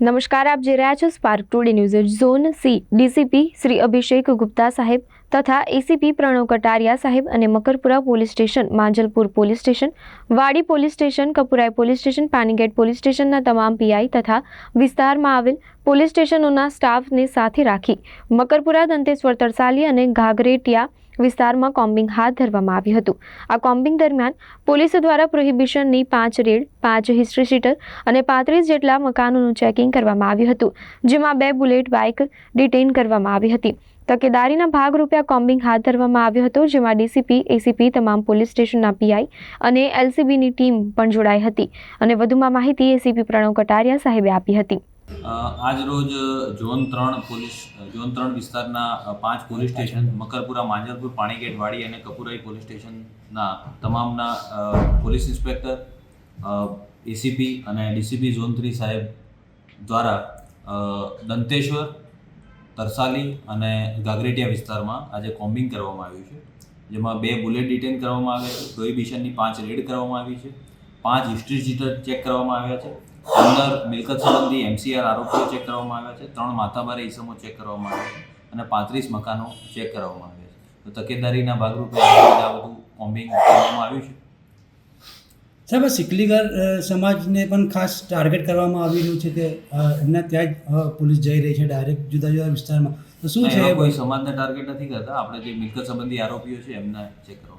નમસ્કાર, આપ જે રહ્યા છો spark today news zone. C, DCP Shri Abhishek Gupta સાહેબ તથા એસીપી પ્રણવ કટારિયા સાહેબ અને Makarpura police station, Manjalpur police station, Wadi police station, Kapurai police station, Panigate police સ્ટેશનના તમામ પીઆઈ તથા વિસ્તારમાં આવેલ પોલીસ સ્ટેશનોના સ્ટાફને સાથે રાખી મકરપુરા, દંતેશ્વર, તરસાલી અને ઘાઘરેટિયા વિસ્તારમાં કોમ્બિંગ હાથ ધરવામાં આવ્યું હતું. આ કોમ્બિંગ દરમિયાન પોલીસ દ્વારા પ્રોહિબિશનની પાંચ રેડ, પાંચ હિસ્ટ્રી શીટર અને પાંત્રીસ જેટલા મકાનોનું ચેકિંગ કરવામાં આવ્યું હતું, જેમાં બે બુલેટ બાઇક ડિટેઇન કરવામાં આવી હતી. તકેદારીના ભાગરૂપે આ કોમ્બિંગ હાથ ધરવામાં આવ્યું હતું, જેમાં ડીસીપી, એસીપી, તમામ પોલીસ સ્ટેશનના પીઆઈ અને એલસીબીની ટીમ પણ જોડાઈ હતી અને વધુમાં માહિતી એસીપી પ્રણવ કટારિયા સાહેબે આપી હતી. આજ ઝોન ત્રણ પોલીસ, ઝોન ત્રણ વિસ્તારના પાંચ પોલીસ સ્ટેશન, મકરપુરા માંજરપુર પાણીગેટવાડી અને કપુરાઈ પોલીસ સ્ટેશનના તમામના પોલીસ ઇન્સ્પેક્ટર એસીપી અને ડીસીપી ઝોન થ્રી સાહેબ દ્વારા દંતેશ્વર, તરસાલી અને ગાગરેટિયા વિસ્તારમાં આજે કોમ્બિંગ કરવામાં આવ્યું છે. જેમાં બે બુલેટ ડિટેન કરવામાં આવ્યા છે પ્રોહિબિશનની પાંચ રેડ કરવામાં આવી છે, પાંચ હિસ્ટ્રી શીટર ચેક કરવામાં આવ્યા છે અંદર મિલકત સંબંધી એમસીઆર આરોપીઓ ચેક કરવામાં આવ્યા છે, ત્રણ માથાભારે ઇસમો ચેક કરવામાં આવ્યા છે અને પાંત્રીસ મકાનો ચેક કરવામાં આવ્યા છે. તો તકેદારીના ભાગરૂપે આ બધું કોમ્બિંગ કરવામાં આવ્યું છે. સાહેબ આ સિકલીગર સમાજને પણ ખાસ ટાર્ગેટ કરવામાં આવી રહ્યું છે કે એમના ત્યાં જ પોલીસ જઈ રહી છે ડાયરેક્ટ જુદા જુદા વિસ્તારમાં. તો શું છે કોઈ સમાજને ટાર્ગેટ નથી કરતા. આપણે જે મિલકત સંબંધી આરોપીઓ છે એમને ચેક કરવામાં